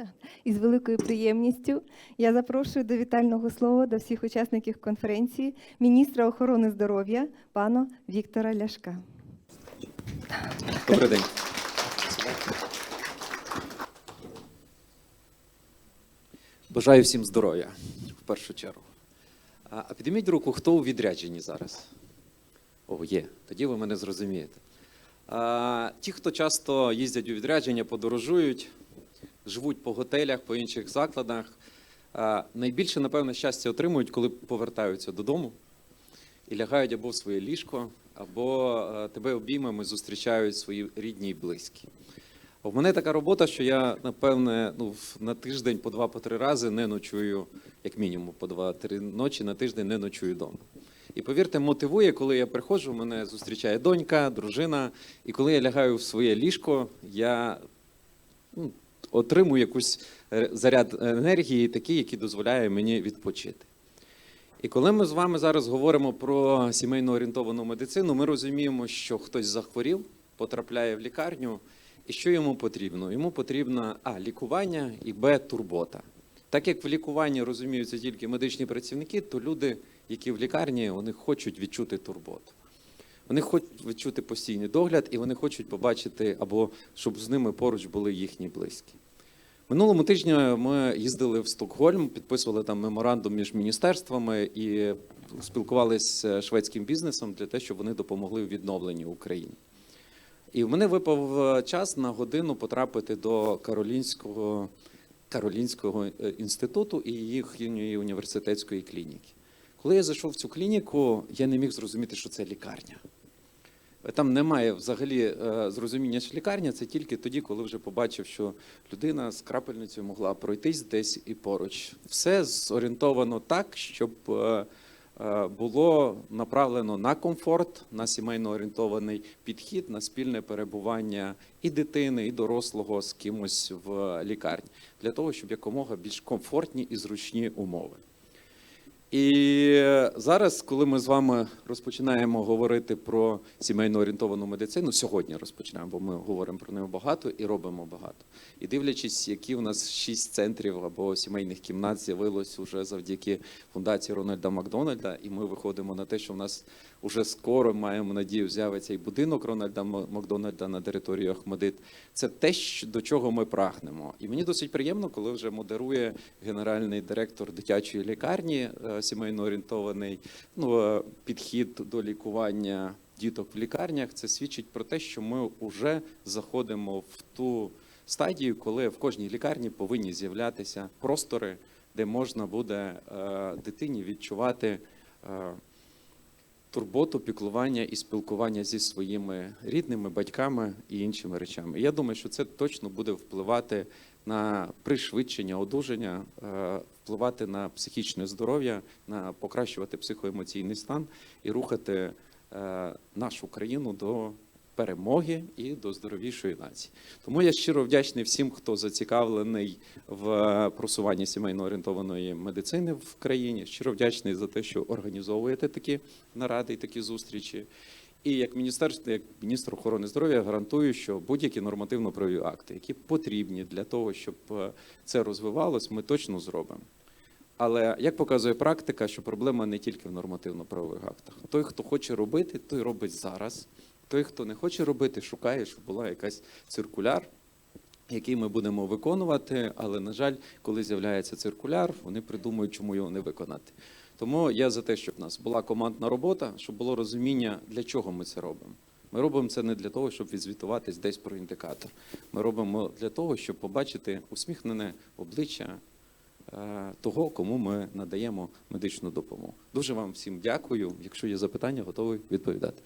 Так. І з великою приємністю я запрошую до вітального слова до всіх учасників конференції міністра охорони здоров'я пана Віктора Ляшка. Добрий день. Бажаю всім здоров'я в першу чергу. А підніміть руку, хто у відрядженні зараз? О, є. Тоді ви мене зрозумієте. А, ті, хто часто їздять у відрядження, подорожують, живуть по готелях, по інших закладах, найбільше, напевно, щастя отримують, коли повертаються додому і лягають або в своє ліжко, або е, тебе обіймами зустрічають свої рідні і близькі. В мене така робота, що я, напевне, ну, на тиждень по два, по три рази не ночую, як мінімум, по два-три ночі на тиждень не ночую вдома. І повірте, мотивує, коли я приходжу, мене зустрічає донька, дружина, і коли я лягаю в своє ліжко, я ну, отримую якусь е, заряд енергії, такий, який дозволяє мені відпочити. І коли ми з вами зараз говоримо про сімейно орієнтовану медицину, ми розуміємо, що хтось захворів, потрапляє в лікарню, і що йому потрібно? Йому потрібно а лікування і б турбота. Так як в лікуванні розуміються тільки медичні працівники, то люди, які в лікарні, вони хочуть відчути турботу. Вони хочуть відчути постійний догляд, і вони хочуть побачити, або щоб з ними поруч були їхні близькі. Минулому тижні ми їздили в Стокгольм, підписували там меморандум між міністерствами і спілкувалися з шведським бізнесом для того, щоб вони допомогли у відновленні України. І в мене випав е, час на годину потрапити до Каролінського, Каролінського е, інституту і їхньої університетської клініки. Коли я зайшов в цю клініку, я не міг зрозуміти, що це лікарня. Там немає взагалі е, зрозуміння, що лікарня це тільки тоді, коли вже побачив, що людина з крапельницею могла пройтись десь і поруч. Все зорієнтовано так, щоб е, е, було направлено на комфорт, на сімейно орієнтований підхід, на спільне перебування і дитини, і дорослого з кимось в лікарні, для того, щоб якомога більш комфортні і зручні умови. І зараз, коли ми з вами розпочинаємо говорити про сімейно орієнтовану медицину, сьогодні розпочинаємо, бо ми говоримо про неї багато і робимо багато. І дивлячись, які у нас шість центрів або сімейних кімнат з'явилось уже завдяки фундації Рональда Макдональда, і ми виходимо на те, що в нас уже скоро маємо надію з'явиться і будинок Рональда Макдональда на території Охмадит. Це те, до чого ми прагнемо. І мені досить приємно, коли вже модерує генеральний директор дитячої лікарні е, сімейно орієнтований ну, е, підхід до лікування діток в лікарнях. Це свідчить про те, що ми вже заходимо в ту стадію, коли в кожній лікарні повинні з'являтися простори, де можна буде е, дитині відчувати. Турботу, піклування і спілкування зі своїми рідними, батьками і іншими речами. Я думаю, що це точно буде впливати на пришвидшення одужання, е, впливати на психічне здоров'я, на покращувати психоемоційний стан і рухати е, нашу країну до перемоги і до здоровішої нації. Тому я щиро вдячний всім, хто зацікавлений в просуванні сімейно орієнтованої медицини в країні. Щиро вдячний за те, що організовуєте такі наради і такі зустрічі. І як міністерство, як міністр охорони здоров'я, гарантую, що будь-які нормативно-правові акти, які потрібні для того, щоб е, це розвивалось, ми точно зробимо. Але як показує практика, що проблема не тільки в нормативно-правових актах. Той, хто хоче робити, той робить зараз. Той, хто не хоче робити, шукає, щоб була якась циркуляр, який ми будемо виконувати. Але, на жаль, коли з'являється циркуляр, вони придумують, чому його не виконати. Тому я за те, щоб в нас була командна робота, щоб було розуміння, для чого ми це робимо. Ми робимо це не для того, щоб відзвітуватись десь про індикатор. Ми робимо для того, щоб побачити усміхнене обличчя е, того, кому ми надаємо медичну допомогу. Дуже вам всім дякую. Якщо є запитання, готовий відповідати.